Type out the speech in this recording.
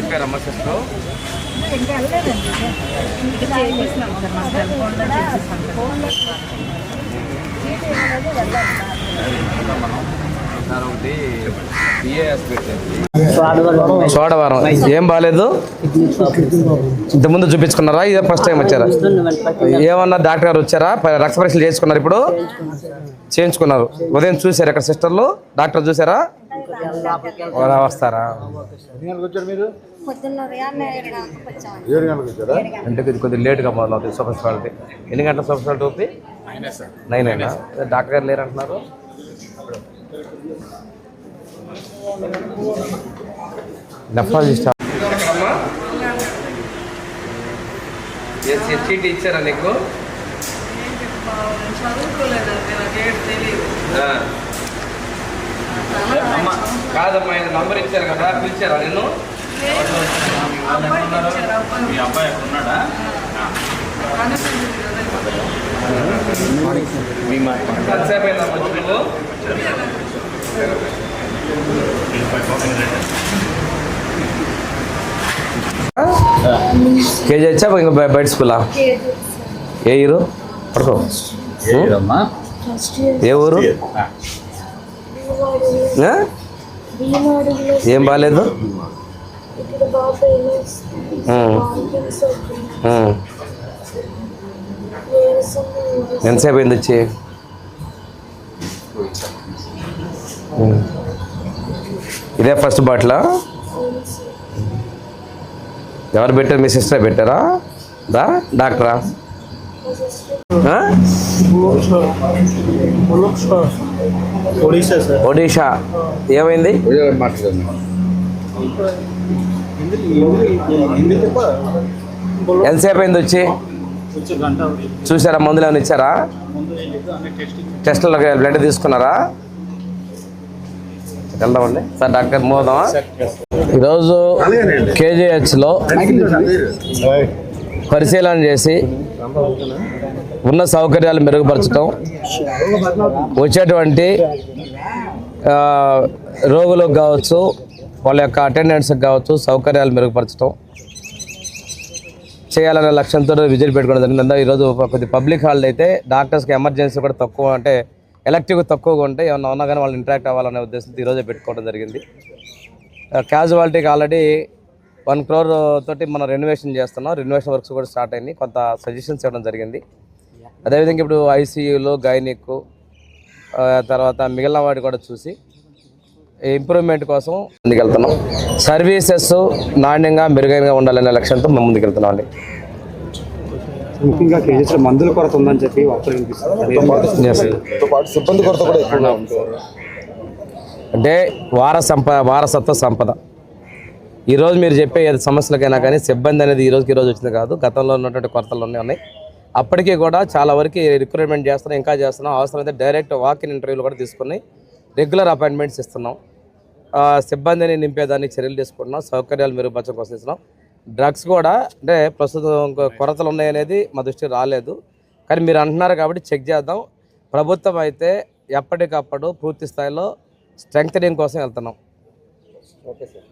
అమ్మ సిస్టర్? చోడవరం ఏం బాగాలేదు ఇంతకుముందు చూపించుకున్నారా? ఇదే ఫస్ట్ టైం వచ్చారా? ఏమన్నా డాక్టర్ గారు వచ్చారా? రక్త పరీక్షలు చేసుకున్నారు ఇప్పుడు? చేయించుకున్నారు. ఉదయం చూసారు ఇక్కడ సిస్టర్లు? డాక్టర్ చూసారా వాళ్ళ వస్తారా? ఏడు గంటలకు ఏడు వచ్చారా? అంటే ఇది కొద్దిగా లేట్గా మొదలవుతుంది సూపర్ స్పెషాలిటీ ఎన్ని గంటల సూపర్ స్పెషాలిటీ అవుతుంది నైన్ అయినా డాక్టర్ గారు లేరు అంటున్నారు నెఫ్రాలజిస్ట్ చీటీ ఇచ్చారా నీకు? చదువుకోలేదండి నాకేం తెలియదు ఆ. అమ్మ కాదమ్మా ఇది నంబర్ ఇచ్చారు కదా పిలిచారా నేను మీ అబ్బాయి ఉన్నాడా? ఎంతసేపు కేజీ వచ్చా? ఇంకా బయ- బయట స్కూలా? ఏ ఇరు పడుకో. ఏ ఊరు? ఏం బాగాలేదు. ఎంతసేపు అయింది వచ్చి. ఇదే ఫస్ట్ బాటిలా? ఎవరు పెట్టారు? మీ సిస్టర్ పెట్టారా? దా డాక్టరా? ఒడిషా ఏమైంది? ఎంతసేపు అయింది వచ్చి? చూసారా? మందులు ఏమైనా ఇచ్చారా? టెస్టులు బ్లడ్ తీసుకున్నారా? వెళ్దామండి. సార్ డాక్టర్ మోదామా? ఈరోజు కేజీహెచ్లో పరిశీలన చేసి ఉన్న సౌకర్యాలు మెరుగుపరచడం వచ్చేటువంటి రోగులకు కావచ్చు వాళ్ళ యొక్క అటెండెన్స్కి కావచ్చు సౌకర్యాలు మెరుగుపరచడం చేయాలనే లక్ష్యంతో విజిట్ పెట్టుకోవడం జరిగింది. ఈరోజు కొద్ది పబ్లిక్ హాలిడే అయితే డాక్టర్స్కి ఎమర్జెన్సీ కూడా తక్కువ అంటే ఎలక్టివ్ తక్కువగా ఉంటే ఏమన్నా ఉన్నా కానీ వాళ్ళు ఇంటరాక్ట్ అవ్వాలనే ఉద్దేశంతో ఈరోజే పెట్టుకోవడం జరిగింది. క్యాజువాలిటీకి ఆల్రెడీ వన్ క్రోర్ తోటి మనం రెనోవేషన్ చేస్తున్నాం. రెనోవేషన్ వర్క్స్ కూడా స్టార్ట్ అయింది. కొంత సజెషన్స్ ఇవ్వడం జరిగింది. అదేవిధంగా ఇప్పుడు ఐసీయూలో గైనిక్ తర్వాత మిగిలిన వాటి కూడా చూసి ఇంప్రూవ్మెంట్ కోసం ముందుకెళ్తున్నాం. సర్వీసెస్ నాణ్యంగా మెరుగైనగా ఉండాలనే లక్ష్యంతో మేము ముందుకెళ్తున్నాం అండి. ముఖ్యంగా కేజీస్ మందుల కొరత ఉందని చెప్పి సిబ్బంది కొరత కూడా అంటే వార సంప వారసత్వ సంపద. ఈరోజు మీరు చెప్పే సమస్యలకైనా కానీ సిబ్బంది అనేది ఈ రోజుకి ఈ రోజు వచ్చింది కాదు. గతంలో ఉన్నటువంటి కొరతలు ఉన్నాయి. అప్పటికీ కూడా చాలా వరకు రిక్రూట్మెంట్ చేస్తున్నాం ఇంకా చేస్తున్నాం. అవసరమైతే డైరెక్ట్ వాక్ ఇన్ ఇంటర్వ్యూలు కూడా తీసుకుని రెగ్యులర్ అపాయింట్మెంట్స్ ఇస్తున్నాం. సిబ్బందిని నింపేదానికి చర్యలు తీసుకుంటున్నాం సౌకర్యాలు మెరుగుపరచడం కోసం ఇస్తున్నాం. డ్రగ్స్ కూడా అంటే ప్రస్తుతం కొరతలు ఉన్నాయనేది మా దృష్టికి రాలేదు. కానీ మీరు అంటున్నారు కాబట్టి చెక్ చేద్దాం. ప్రభుత్వం అయితే ఎప్పటికప్పుడు పూర్తి స్థాయిలో స్ట్రెంగ్తనింగ్ కోసం వెళ్తున్నాం. Okay sir